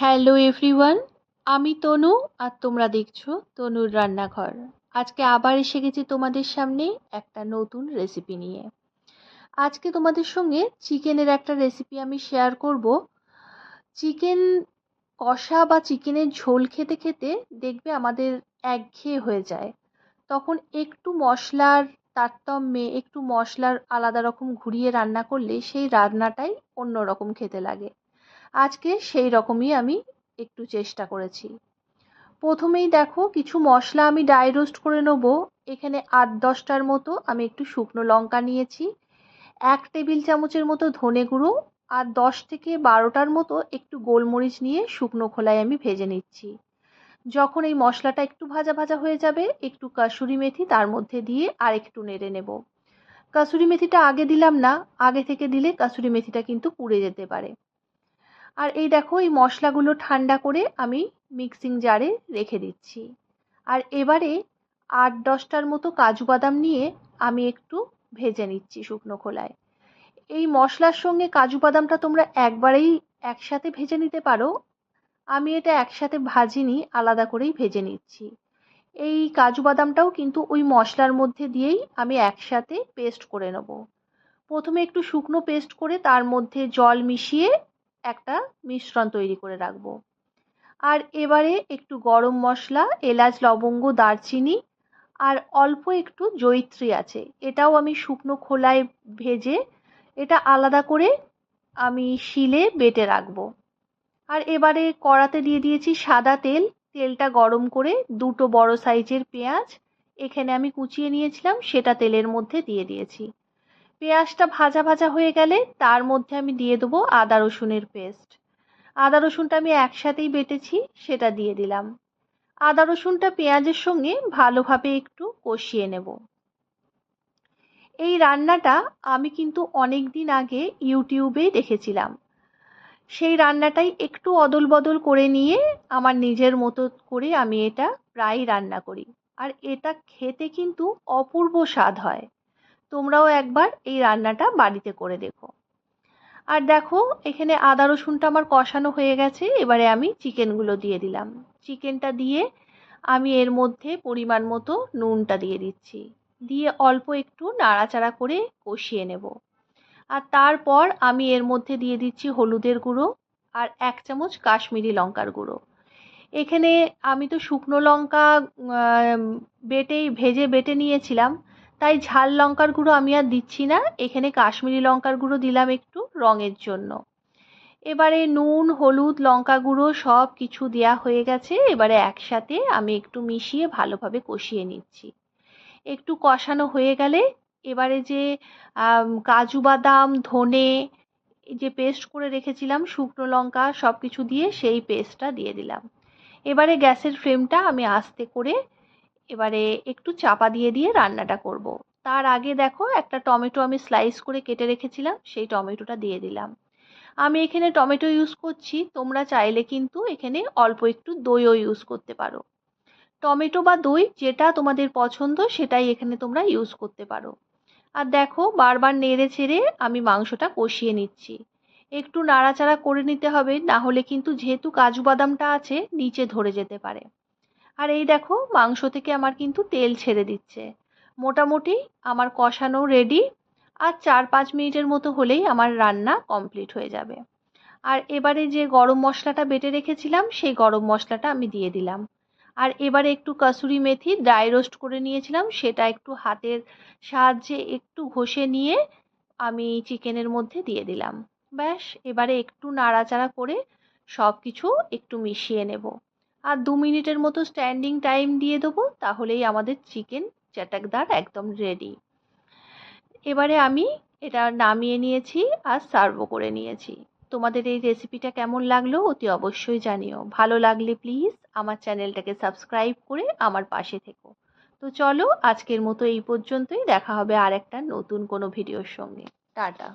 Hello everyone আমি তনু আর তোমরা দেখছ তনুর রান্নাঘর। আজকে আবার এসে গেছি তোমাদের সামনে একটা নতুন রেসিপি নিয়ে। আজকে তোমাদের সঙ্গে চিকেনের একটা রেসিপি আমি শেয়ার করব। চিকেন কষা বা চিকেনের ঝোল খেতে খেতে দেখবে আমাদের একঘেয়ে হয়ে যায়। তখন একটু মশলার তারতম্যে, একটু মশলার আলাদা রকম ঘুরিয়ে রান্না করলে সেই রান্নাটাই অন্য রকম খেতে লাগে। আজকে সেই রকমই আমি একটু চেষ্টা করেছি। প্রথমেই দেখো কিছু মশলা আমি ডাই রোস্ট করে নেব। এখানে আট দশটার মতো আমি একটু শুকনো লঙ্কা নিয়েছি। এক টেবিল চামচের মতো ধনে গুঁড়ো আর দশ থেকে বারোটার মতো একটু গোলমরিচ নিয়ে শুকনো খোলায় আমি ভেজে নিচ্ছি। যখন এই মশলাটা একটু ভাজা ভাজা হয়ে যাবে, একটু কাসুরি মেথি তার মধ্যে দিয়ে আর একটু নেড়ে নেব। কাসুরি মেথিটা আগে দিলাম না, আগে থেকে দিলে কাসুরি মেথিটা কিন্তু পুড়ে যেতে পারে। আর এই দেখো, এই মশলাগুলো ঠান্ডা করে আমি মিক্সিং জারে রেখে দিচ্ছি। আর এবারে আট দশটার মতো কাজু বাদাম নিয়ে আমি একটু ভেজে নিচ্ছি শুকনো খোলায়। এই মশলার সঙ্গে কাজু বাদামটা তোমরা একবারেই একসাথে ভেজে নিতে পারো। আমি এটা একসাথে ভাজিনি, আলাদা করেই ভেজে নিচ্ছি। এই কাজু বাদামটাও কিন্তু ওই মশলার মধ্যে দিয়েই আমি একসাথে পেস্ট করে নেব। প্রথমে একটু শুকনো পেস্ট করে তার মধ্যে জল মিশিয়ে একটা মিশ্রণ তৈরি করে রাখব। আর এবারে একটু গরম মশলা, এলাচ, লবঙ্গ, দারচিনি আর অল্প একটু জৈত্রী আছে। এটাও আমি শুকনো খোলায় ভেজে এটা আলাদা করে আমি শিলে বেটে রাখব। আর এবারে কড়াতে দিয়ে দিয়েছি সাদা তেল। তেলটা গরম করে দুটো বড় সাইজের পেঁয়াজ এখানে আমি কুচিয়ে নিয়েছিলাম, সেটা তেলের মধ্যে দিয়ে দিয়েছি। পেঁয়াজটা ভাজা ভাজা হয়ে গেলে তার মধ্যে আমি দিয়ে দেবো আদা রসুনের পেস্ট। আদা রসুনটা আমি একসাথেই বেটেছি, সেটা দিয়ে দিলাম। আদা রসুনটা পেঁয়াজের সঙ্গে ভালোভাবে একটু কষিয়ে নেব। এই রান্নাটা আমি কিন্তু অনেক দিন আগে ইউটিউবে দেখেছিলাম। সেই রান্নাটাই একটু অদল বদল করে নিয়ে আমার নিজের মতো করে আমি এটা প্রায় রান্না করি। আর এটা খেতে কিন্তু অপূর্ব স্বাদ হয়। তোমরাও একবার এই রান্নাটা বাড়িতে করে দেখো। আর দেখো, এখানে আদা রসুনটা আমার কষানো হয়ে গেছে, এবারে আমি চিকেনগুলো দিয়ে দিলাম। চিকেনটা দিয়ে আমি এর মধ্যে পরিমাণ মতো নুনটা দিয়ে দিচ্ছি। দিয়ে অল্প একটু নাড়াচাড়া করে কষিয়ে নেব। আর তারপর আমি এর মধ্যে দিয়ে দিচ্ছি হলুদের গুঁড়ো আর এক চামচ কাশ্মীরি লঙ্কার গুঁড়ো। এখানে আমি তো শুকনো লঙ্কা বেটেই, ভেজে বেটে নিয়েছিলাম তাই ঝাল লঙ্কার গুঁড়ো আমি আর দিচ্ছি না। এখানে কাশ্মীরি লঙ্কার গুঁড়ো দিলাম একটু রঙের জন্য। এবারে নুন, হলুদ, লঙ্কা গুঁড়ো সব কিছু দেওয়া হয়ে গেছে। এবারে একসাথে আমি একটু মিশিয়ে ভালোভাবে কষিয়ে নিচ্ছি। একটু কষানো হয়ে গেলে এবারে যে কাজু বাদাম, ধনে যে পেস্ট করে রেখেছিলাম, শুকনো লঙ্কা সব কিছু দিয়ে সেই পেস্টটা দিয়ে দিলাম। এবারে গ্যাসের ফ্লেমটা আমি আস্তে করে এবারে একটু চাপা দিয়ে দিয়ে রান্নাটা করব। তার আগে দেখো, একটা টমেটো আমি স্লাইস করে কেটে রেখেছিলাম, সেই টমেটোটা দিয়ে দিলাম। আমি এখানে টমেটো ইউজ করছি, তোমরা চাইলে কিন্তু এখানে অল্প একটু দইও ইউজ করতে পারো। টমেটো বা দই যেটা তোমাদের পছন্দ, সেটাই এখানে তোমরা ইউজ করতে পারো। আর দেখো, বারবার নেড়ে ছেড়ে আমি মাংসটা কষিয়ে নিচ্ছি। একটু নাড়াচাড়া করে নিতে হবে, না হলে কিন্তু যেহেতু কাজু বাদামটা আছে, নিচে ধরে যেতে পারে। আর এই দেখো, মাংস থেকে আমার কিন্তু তেল ছেড়ে দিচ্ছে। মোটামুটি আমার কষানো রেডি আর চার পাঁচ মিনিটের মতো হলেই আমার রান্না কমপ্লিট হয়ে যাবে। আর এবারে যে গরম মশলাটা বেটে রেখেছিলাম, সেই গরম মশলাটা আমি দিয়ে দিলাম। আর এবারে একটু কাসুরি মেথি ড্রাই রোস্ট করে নিয়েছিলাম, সেটা একটু হাতের সাহায্যে একটু ঘষে নিয়ে আমি চিকেনের মধ্যে দিয়ে দিলাম। ব্যাস, এবারে একটু নাড়াচাড়া করে সব কিছু একটু মিশিয়ে নেব। আর দু মিনিটের মতো স্ট্যান্ডিং টাইম দিয়ে দেবো, তাহলেই আমাদের চিকেন চাটাকদার একদম রেডি এবারে আমি এটা নামিয়ে নিয়েছি আর সার্ভও করে নিয়েছি। তোমাদের এই রেসিপিটা কেমন লাগল অতি অবশ্যই জানিও। ভালো লাগলে প্লিজ আমার চ্যানেলটাকে সাবস্ক্রাইব করে আমার পাশে থেকো। তো চলো আজকের মতো এই পর্যন্তই, দেখা হবে আর একটা নতুন কোনো ভিডিওর সঙ্গে। টাটা।